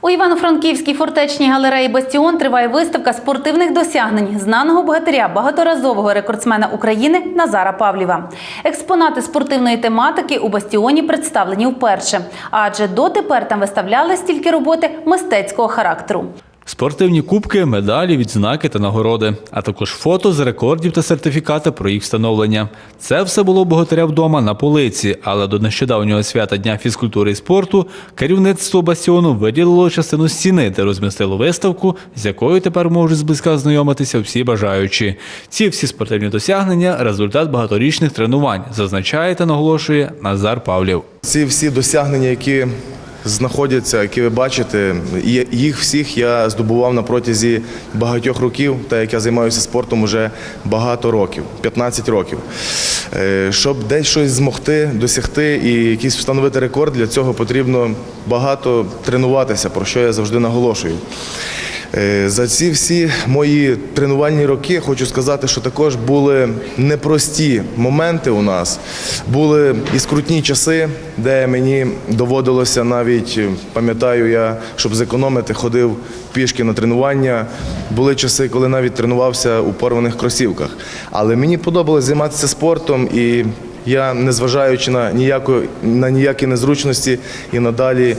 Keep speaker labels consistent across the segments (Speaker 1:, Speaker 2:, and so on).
Speaker 1: У Івано-Франківській фортечній галереї Бастіон триває виставка спортивних досягнень знаного богатиря, багаторазового рекордсмена України Назара Павлєва. Експонати спортивної тематики у Бастіоні представлені вперше, адже дотепер там виставлялись тільки роботи мистецького характеру.
Speaker 2: Спортивні кубки, медалі, відзнаки та нагороди, а також фото з рекордів та сертифікати про їх встановлення. Це все було богатиря вдома на полиці, але до нещодавнього свята Дня фізкультури і спорту керівництво бастіону виділило частину стіни, де розмістило виставку, з якою тепер можуть зблизька знайомитися всі бажаючі. Ці всі спортивні досягнення результат багаторічних тренувань, зазначає та наголошує Назар Павлів.
Speaker 3: Ці всі досягнення, які знаходяться, які ви бачите, їх всіх я здобував на протязі багатьох років, так як я займаюся спортом вже багато років, 15 років. Е, Щоб десь щось змогти досягти і якийсь встановити рекорд, для цього потрібно багато тренуватися, про що я завжди наголошую. Е, За ці всі мої тренувальні роки хочу сказати, що також були непрості моменти у нас. Були і скрутні часи, де мені доводилося навіть, е, пам'ятаю я, щоб зекономити, ходив пішки на тренування. Були часи, коли навіть тренувався у порваних кросівках. Але мені подобалось займатися спортом і. Я, незважаючи на ніяку на ніякі незручності, і надалі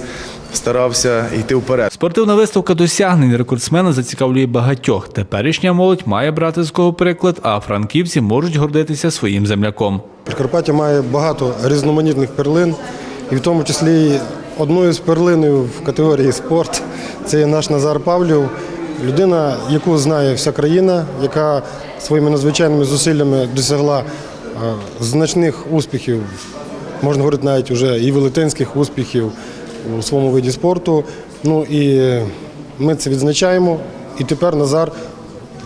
Speaker 3: старався йти вперед.
Speaker 2: Спортивна виставка досягнень рекордсмена зацікавлює багатьох. Теперішня молодь має брати з кого приклад, а франківці можуть гордитися своїм земляком.
Speaker 4: Прикарпаття має багато різноманітних перлин, і в тому числі одною з перлиною в категорії спорт це є наш Назар Павлів, людина, яку знає вся країна, яка своїми надзвичайними зусиллями досягла е, значних успіхів, можна говорити навіть вже і велетенських успіхів у своєму виді спорту. Ну і ми це відзначаємо. І тепер Назар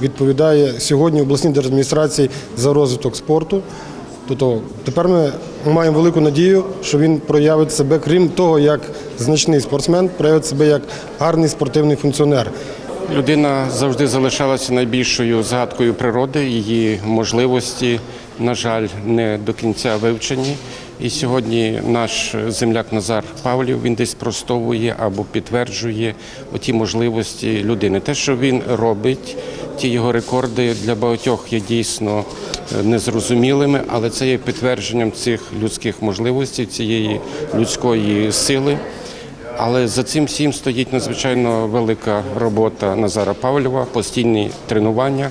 Speaker 4: відповідає сьогодні обласній держадміністрації за розвиток спорту. Тобто тепер ми маємо велику надію, що він проявить себе, крім того, як значний спортсмен, проявить себе як гарний спортивний функціонер.
Speaker 5: Людина завжди залишалася найбільшою згадкою природи. Її можливості, на жаль, не до кінця вивчені. І сьогодні наш земляк Назар Павлів він десь спростовує або підтверджує оті можливості людини. Те, що він робить, ті його рекорди для багатьох є дійсно е, незрозумілими, але це є підтвердженням цих людських можливостей, цієї людської сили. Але за цим всім стоїть надзвичайно велика робота Назара Павлєва, постійні тренування.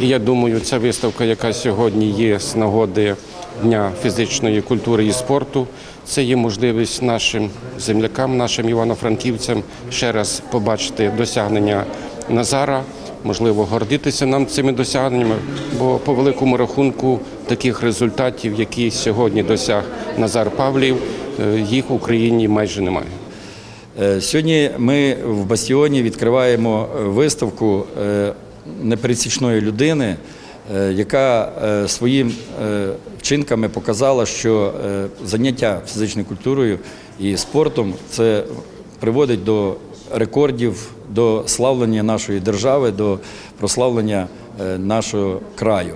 Speaker 5: І я думаю, ця виставка, яка сьогодні є з нагоди Дня фізичної культури і спорту, це є можливість нашим землякам, нашим івано-франківцям ще раз побачити досягнення Назара. Можливо, гордитися нам цими досягненнями, бо по великому рахунку таких результатів, які сьогодні досяг Назар Павлів, е, їх в Україні майже немає.
Speaker 6: Е, Сьогодні ми в Бастіоні відкриваємо е, виставку непересічної людини, яка е, своїм е, вчинками показала, що е, заняття фізичною культурою і спортом це приводить до рекордів, до славлення нашої держави, до прославлення е, нашого краю.